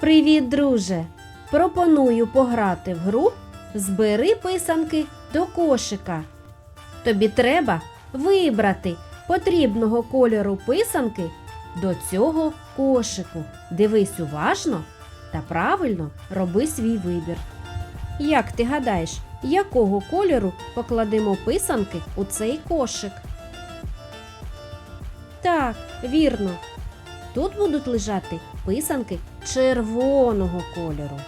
Привіт, друже! Пропоную пограти в гру Збери писанки до кошика. Тобі треба вибрати потрібного кольору писанки до цього кошику. Дивись уважно та правильно роби свій вибір. Як ти гадаєш, якого кольору покладемо писанки у цей кошик? Так, вірно. Тут будуть лежати писанки червоного кольору.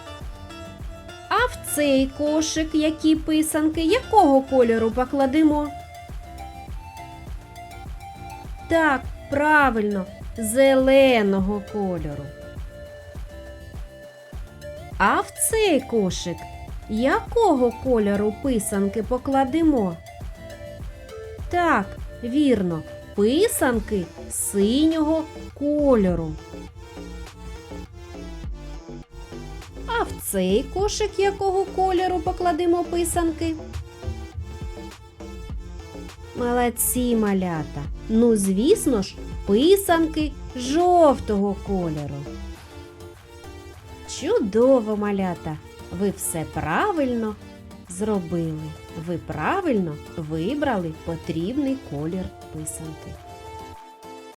А в цей кошик які писанки якого кольору покладемо? Так, правильно, зеленого кольору. А в цей кошик якого кольору писанки покладемо? Так, вірно, писанки синього кольору. А в цей кошик якого кольору покладемо писанки? Молодці малята. Ну, звісно ж, писанки жовтого кольору. Чудово, малята! Ви все правильно зробили. Ви правильно вибрали потрібний колір писанки.